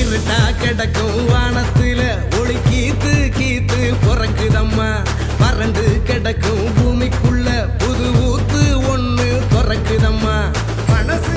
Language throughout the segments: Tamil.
இருட்டா கிடக்கும் வானத்துல ஒளி கீத்து கீத்து பிறக்குதம்மா. பறந்து கிடக்கும் பூமிக்குள்ள புது ஊத்து ஒண்ணு பிறக்குதம்மா. மனசு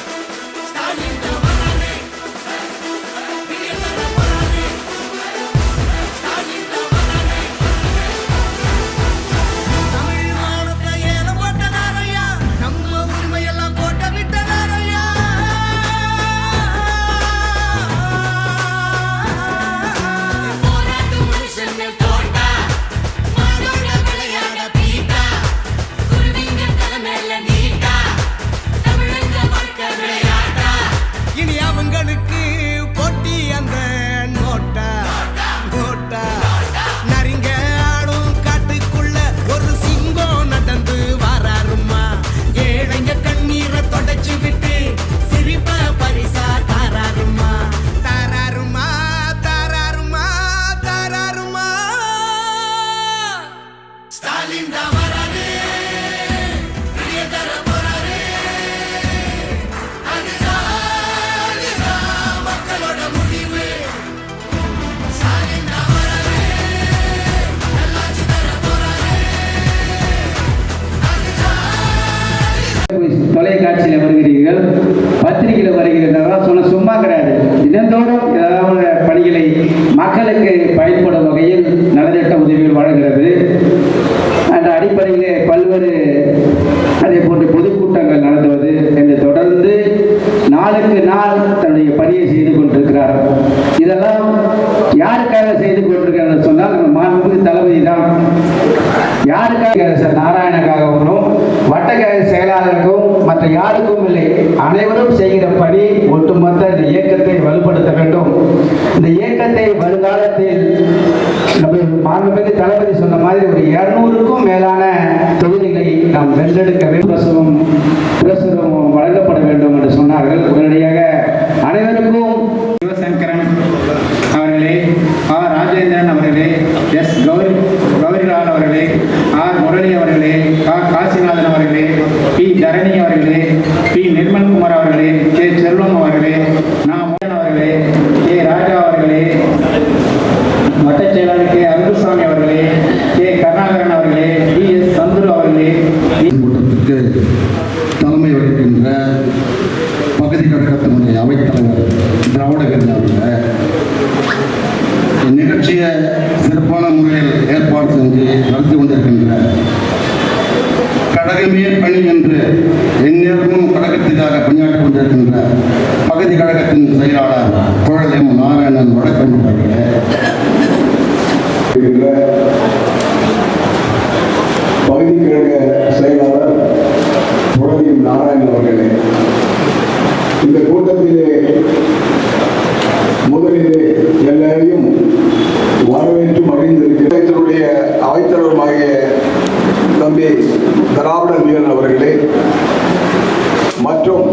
தொலைக்காட்சியில் வருகிறீர்கள். பத்திரிகையில் வருகிறீர்கள் சொன்ன சும்மா கிடையாது. தினந்தோறும் ஏதாவது பணிகளை மக்களுக்கு பயன்படும் வகையில் நலத்திட்ட உதவிகள் வழங்குகிறது. அந்த அடிப்படையிலே பல்வேறு அதே போன்று பொதுக்கூட்டங்கள் நடத்துவது என்று தொடர்ந்து நாளுக்கு நாள் தன்னுடைய பணியை செய்து கொண்டிருக்கிறார். இதெல்லாம் யாருக்காக செய்து கொண்டிருக்கிறார் சொன்னால் நம்ம மாண்புமிகு தளபதி தான். யாருக்காக? நாராயணக்காகவும் வட்டக்கழக செயலாளருக்கும் மற்ற யாருக்கும் இல்லை. அனைவரும் செய்கிற பணி ஒட்டுமொத்த இந்த இயக்கத்தை வலுப்படுத்த வேண்டும். இந்த இயக்கத்தை வருங்காலத்தில் நம்ம மாண்புமிகு தளபதி சொன்ன மாதிரி ஒரு இருநூறுக்கும் மேலான தொகுதிகளை நாம் வென்றெடுக்க வேண்டும். பிரசுரம் பிரசுரம் வழங்கப்பட வேண்டும் என்று சொன்னார்கள். உடனடியாக அனைவருக்கும் சிவசங்கரன் அவர்களே ராஜேந்திரன் அவர்களே எஸ் கௌரி கௌரிலால் அவர்களே ஆர் முரளி அவர்களே கா காசிநாதன் அவர்களே பி தரணி அவர்களே பி நிர்மல்குமார் அவர்களே கே செல்வம் அவர்களே நா மோகன் அவர்களே கே ராஜா அவர்களே வட்டச் செயலாளர் கே அருள்சாமி அவர்களே கே கருணாகரன் அவர்களே பி எஸ் சந்துரு அவர்களே கூட்டத்திற்கு தலைமை வகிக்கின்ற பகுதி கழகத்தினுடைய அவைத்தலைவர் திராவிடகன் அவர்கள் இந்நிகழ்ச்சியை சிறப்பான முறையில் ஏற்பாடு செஞ்சு நடத்தி கொண்டிருக்கின்ற கழகமே பணி என்று எந்நேரமும் கழகத்திற்காக பணியாற்றிக் கொண்டிருக்கின்ற பகுதி கழகத்தின் செயலாளர் குழல் எம் நாராயணன் வணக்கம் அவர்களே. பகுதி கழக செயலாளர் புலவியும் நாராயணன் அவர்களே இந்த கூட்டத்திலே முதலிலே எல்லாரையும் வரவேற்று மகிழ்ந்திருக்கிறடைய அவைத்தலைவருமாகிய தம்பி திராவிட வீரன் அவர்களே மற்றும்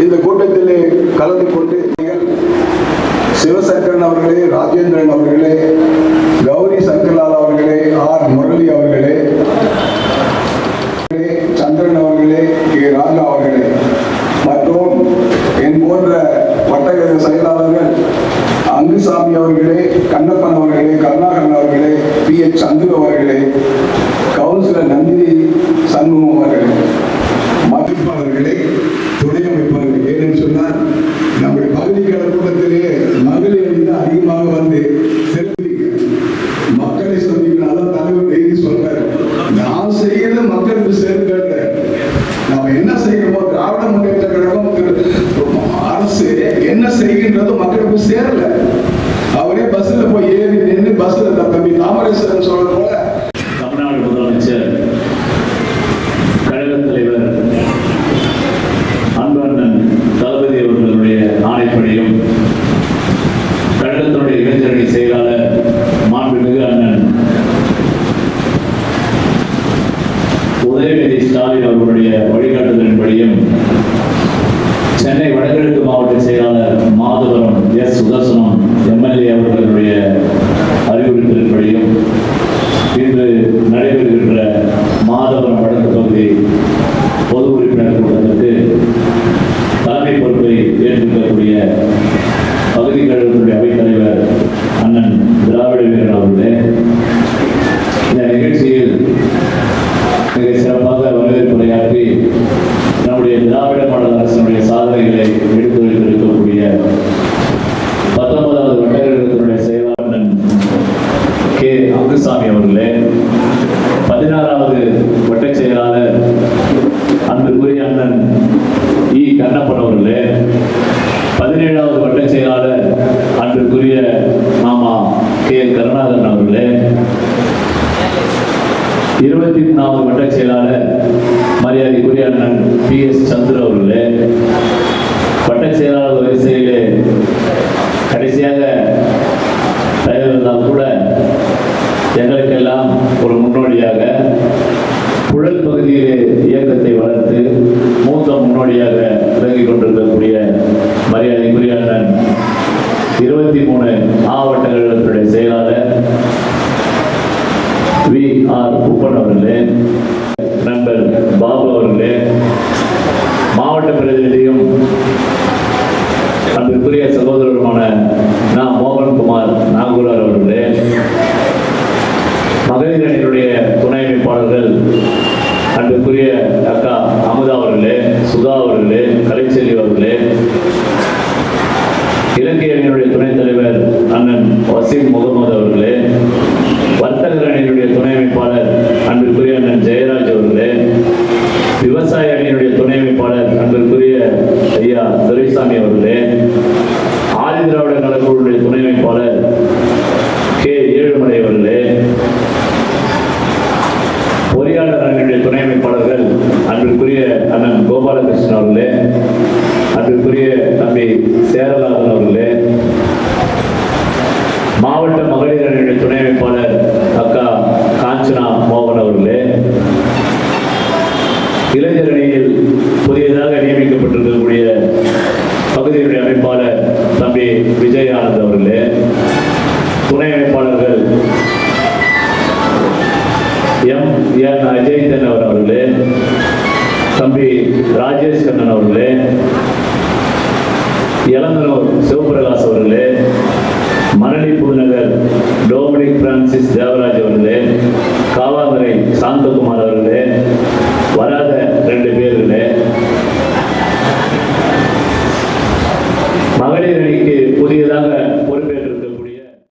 இந்த கூட்டத்திலே கலந்து கொண்டு நீங்கள் சிவசங்கரன் அவர்களே ராஜேந்திரன் அவர்களே கௌரி சங்கர்லால் அவர்களே ஆர். முரளி அவர்களே சந்திரன் அவர்களே கே. ராஜா அவர்களே. மற்றும் என் போன்ற வட்டக்கழக செயலாளர்கள் அங்குசாமி அவர்களே கண்ணப்பன் அவர்களே கருணாகரன் அவர்களே பி. எச். சந்துரு அவர்களே கவுன்சிலர் நந்தினி சண்முகம் அவர்களே மதிப்பவர்களே துணை வந்து உதயநிதி ஸ்டாலின் அவர்களுடைய வழிகாட்டுதலின்படியும் பி. எஸ். சந்திர அவர்களே வட்ட செயலாளர் வரிசையிலே கடைசியாக தயார் இருந்தால் கூட எங்களுக்கெல்லாம் ஒரு முன்னோடியாக புழல் பகுதியிலே இயக்கத்தை வளர்த்து மூத்த முன்னோடியாக விளங்கிக் கொண்டிருக்கக்கூடிய மரியாதைக்குரிய அண்ணன் இருபத்தி மூணு மாவட்ட கழகத்துடைய செயலாளர் வி. ஆர். குப்பன் அவர்களே நண்பர் பாபு அவர்களே மாவட்ட பிரதிநிதியும் அன்பிற்குரிய சகோதரருமான நா மோகன்குமார் நாகூரார் அவர்களே. மகளிர் அணியினுடைய துணை அமைப்பாளர்கள் அன்பிற்குரிய அக்கா அமுதா அவர்களே சுதா அவர்களே கலைச்செல்வி அவர்களே இலங்கை அணியினுடைய துணைத் தலைவர் அண்ணன் வசீம் முகமது அவர்களே வர்த்தகர் அணியினுடைய துணை அமைப்பாளர் அன்பிற்குரிய அண்ணன் ஜெயராஜ் அவர்களே விவசாய அணியினுடைய துணை அமைப்பாளர் அன்பிற்குரிய ஐயா துரைசாமி அவர்களே ஆதி திராவிட கழகங்களுடைய துணை அமைப்பாளர் கே. ஏழுமலை அவர்களே பொறியாளர் அரங்கினுடைய துணை அமைப்பாளர்கள் அன்றுக்குரிய அண்ணன் கோபாலகிருஷ்ணன் அவர்களே அன்றுக்குரிய தம்பி சேரலாதன் அவர்களே மாவட்ட மகளிர் அணியுடைய துணை விஜய் ஆனந்த் அவர்களே துணை அமைப்பாளர்கள் எம். என். அஜய் தென்னவர் அவர்களே தம்பி ராஜேஷ் கண்ணன் அவர்களே இளந்தனூர் சிவபிரகாஷ் அவர்களே